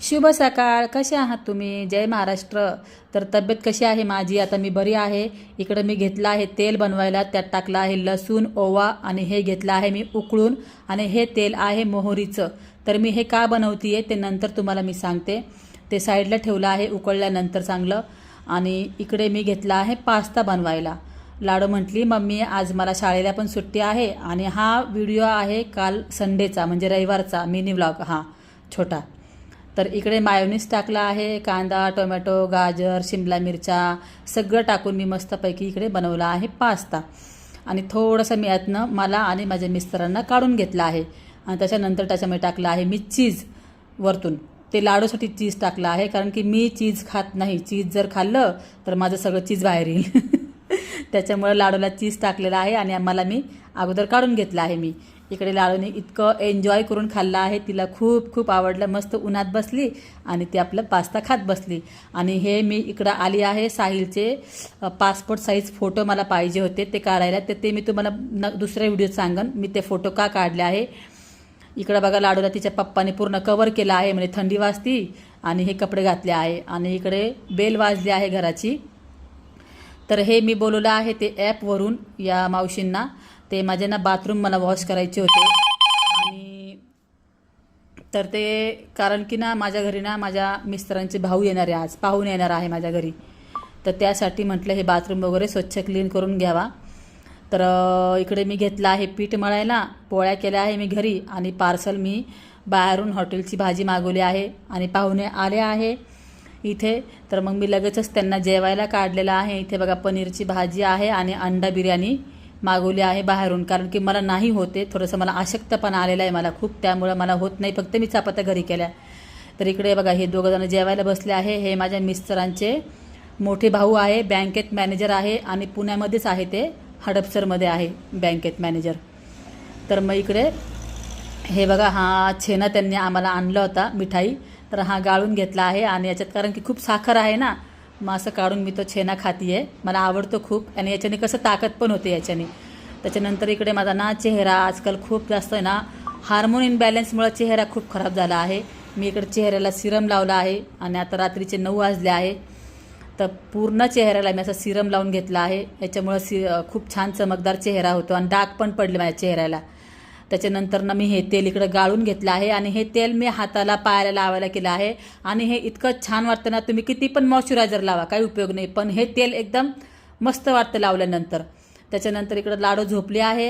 शुभ सकाळ. कसे आहात तुम्ही? जय महाराष्ट्र. तर तब्येत कशी आहे माझी? आता मी बरी आहे. इकडं मी घेतलं आहे तेल बनवायला. त्यात टाकलं आहे लसूण ओवा आणि हे घेतलं आहे मी उकळून. आणि हे तेल आहे मोहरीचं. तर मी हे का बनवते ते नंतर तुम्हाला मी सांगते. ते साईडला ठेवलं आहे उकळल्यानंतर चांगलं. आणि इकडे मी घेतला आहे पास्ता बनवायला. लाडू म्हटली मम्मी आज मला शाळेला पण सुट्टी आहे आणि हा व्हिडिओ आहे काल संडेचा म्हणजे रविवारचा मिनी व्लॉग हा छोटा. तर इकडे मायोनीस टाकला आहे कांदा टोमॅटो गाजर शिमला मिरच्या सगळं टाकून मी मस्तपैकी इकडे बनवला आहे पास्ता. आणि थोडंसं मी यातनं मला आणि माझ्या मिस्टरांना काढून घेतलं आहे. आणि त्याच्यानंतर त्याच्यामध्ये टाकलं आहे मी चीज वरतून. ते लाडूसाठी चीज टाकलं आहे कारण की मी चीज खात नाही. चीज जर खाल्लं तर माझं सगळं चीज बाहेर येईल. त्याच्यामुळे लाडूला चीज टाकलेलं आहे आणि आम्हाला मी अगोदर काढून घेतलं आहे मी. इकडे लाडूने इतकं एन्जॉय करून खाल्लं आहे. तिला खूप खूप आवडलं. मस्त उन्हात बसली आणि ती आपलं पास्ता खात बसली. आणि हे मी इकडं आली आहे साहिलचे पासपोर्ट साईज फोटो मला पाहिजे होते. ते काढायला. तर ते मी तुम्हाला न दुसऱ्या व्हिडिओत सांगन. मी ते फोटो का काढले आहे? इकडं बघा लाडूला तिच्या पप्पाने पूर्ण कवर केलं आहे. म्हणजे थंडी वाजती आणि हे कपडे घातले आहे. आणि इकडे बेल वाजली आहे घराची. तर हे मी बोलवलं आहे ते ॲपवरून या मावशींना. ते माझे ना बाथरूम मला वॉश करायचे होते. आणि तर ते कारण की ना माझ्या घरी ना माझ्या मिस्टरांचे भाऊ येणार आहे आज. पाहून येणार आहे माझ्या घरी. तर त्यासाठी म्हटलं हे बाथरूम वगैरे स्वच्छ क्लीन करून घ्यावा. तर इकडे मी घेतलं आहे पीठ मळायला. पोळ्या केल्या आहे मी घरी. आणि पार्सल मी बाहेरून हॉटेलची भाजी मागवली आहे. आणि पाहुणे आले आहे. इथे. तर मग मी लगेचच त्यांना जेवायला काढलेलं आहे. इथे बघा पनीरची भाजी आहे आणि अंडा बिर्याणी मागवली आहे बाहेरून. कारण की मला नाही होते. थोडंसं मला अशक्तपणा आलेला आहे मला खूप. त्यामुळं मला होत नाही. फक्त मी चपात्या घरी केल्या. तर इकडे बघा हे दोघंजणं जेवायला बसले आहे. हे माझ्या मिस्टरांचे मोठे भाऊ आहे बँकेत मॅनेजर आहे आणि पुण्यामध्येच आहे ते. हडपसरमध्ये आहे बँकेत मॅनेजर. तर मग इकडे हे बघा हा छेना त्यांनी आम्हाला आणला होता मिठाई. तर हा गाळून घेतला आहे आणि याच्यात कारण की खूप साखर आहे ना मग असं काढून मी तो छेना आहे मला आवडतो खूप आणि याच्याने कसं ताकद पण होते याच्याने. त्याच्यानंतर इकडे माझा ना चेहरा आजकाल खूप जास्त आहे ना हार्मोन इनबॅलन्समुळे चेहरा खूप खराब झाला आहे. मी इकडे चेहऱ्याला सिरम लावला आहे आणि आता रात्रीचे नऊ वाजले आहे. तर पूर्ण चेहऱ्याला मी असं सिरम लावून घेतला आहे. याच्यामुळं सि खूप छान चमकदार चेहरा होतो आणि डाग पण पडले माझ्या चेहऱ्याला. त्याच्यानंतर ना मी हे तेल इकडं गाळून घेतलं आहे आणि हे तेल मी हाताला पायाला लावायला केलं आहे. आणि हे इतकं छान वाटतं ना तुम्ही किती पण मॉइश्चरायझर लावा काही उपयोग नाही. पण हे तेल एकदम मस्त वाटतं लावल्यानंतर. त्याच्यानंतर इकडं लाडू झोपले आहे.